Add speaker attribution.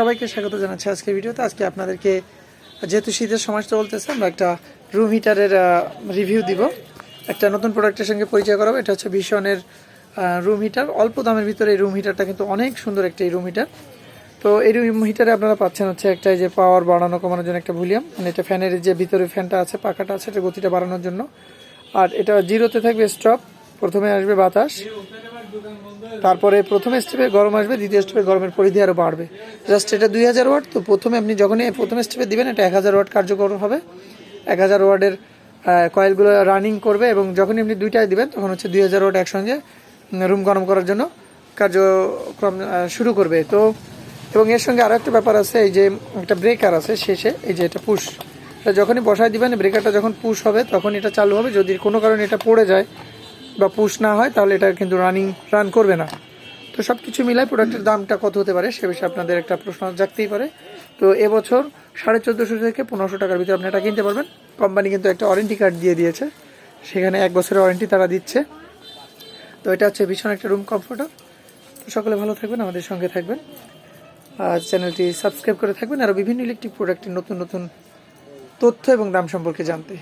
Speaker 1: সবাইকে স্বাগত জানাচ্ছি আজকে ভিডিওতে। আজকে আপনাদেরকে, যেহেতু শীতের সময় চলতেছে আমরা একটা রুম হিটারের রিভিউ দিব। একটা নতুন প্রোডাক্টের সঙ্গে পরিচয় করাবো। এটা হচ্ছে ভীষণের রুম হিটার অল্প দামের ভিতরে এই রুম হিটারটা কিন্তু অনেক সুন্দর একটা এই রুম হিটার তো এই রুম হিটারে আপনারা পাচ্ছেন হচ্ছে একটা যে পাওয়ার বাড়ানো, কমানোর জন্য একটা ভলিউম মানে এটা ফ্যানের যে ভিতরে ফ্যানটা আছে, পাখাটা আছে, এটা গতিটা বাড়ানোর জন্য। আর এটা জিরোতে থাকবে স্টপ প্রথমে আসবে বাতাস। তারপরে প্রথম স্টেপে গরম আসবে, দ্বিতীয় স্টেপে গরমের পরিধি আরও বাড়বে। জাস্ট এটা দুই হাজার ওয়াট, তো প্রথমে আপনি যখনই প্রথম স্টেপে দিবেন, এটা এক হাজার ওয়াট কার্যকর হবে। এক হাজার ওয়ার্ডের কয়েলগুলো রানিং করবে এবং যখনই আপনি দুইটায় দিবেন, তখন হচ্ছে দুই হাজার ওয়াট একসঙ্গে রুম গরম করার জন্য কার্যক্রম শুরু করবে। তো, এবং এর সঙ্গে আরও একটা ব্যাপার আছে, এই যে একটা ব্রেকার আছে শেষে, এই যে এটা পুশ এটা যখনই বসায় দিবেন ব্রেকারটা যখন পুশ হবে, তখন এটা চালু হবে। যদি কোনো কারণে এটা পড়ে যায় বা পুশ না হয়, তাহলে এটা কিন্তু রানিং রান করবে না। তো সব কিছু মিলায় প্রোডাক্টের দামটা কত হতে পারে সে বিষয়ে আপনাদের একটা প্রশ্ন জাগতেই পারে। তো এবছর সাড়ে চোদ্দোশো থেকে পনেরোশো টাকার ভিতরে আপনি এটা কিনতে পারবেন। কোম্পানি কিন্তু একটা ওয়ারেন্টি কার্ড দিয়ে দিয়েছে। সেখানে এক বছরের ওয়ারেন্টি তারা দিচ্ছে। তো এটা হচ্ছে ভীষণ একটা রুম কমফোর্টার তো সকলে ভালো থাকবেন, আমাদের সঙ্গে থাকবেন। আর চ্যানেলটি সাবস্ক্রাইব করে থাকবেন। আরও বিভিন্ন ইলেকট্রিক প্রোডাক্টের নতুন নতুন তথ্য এবং দাম সম্পর্কে জানতে।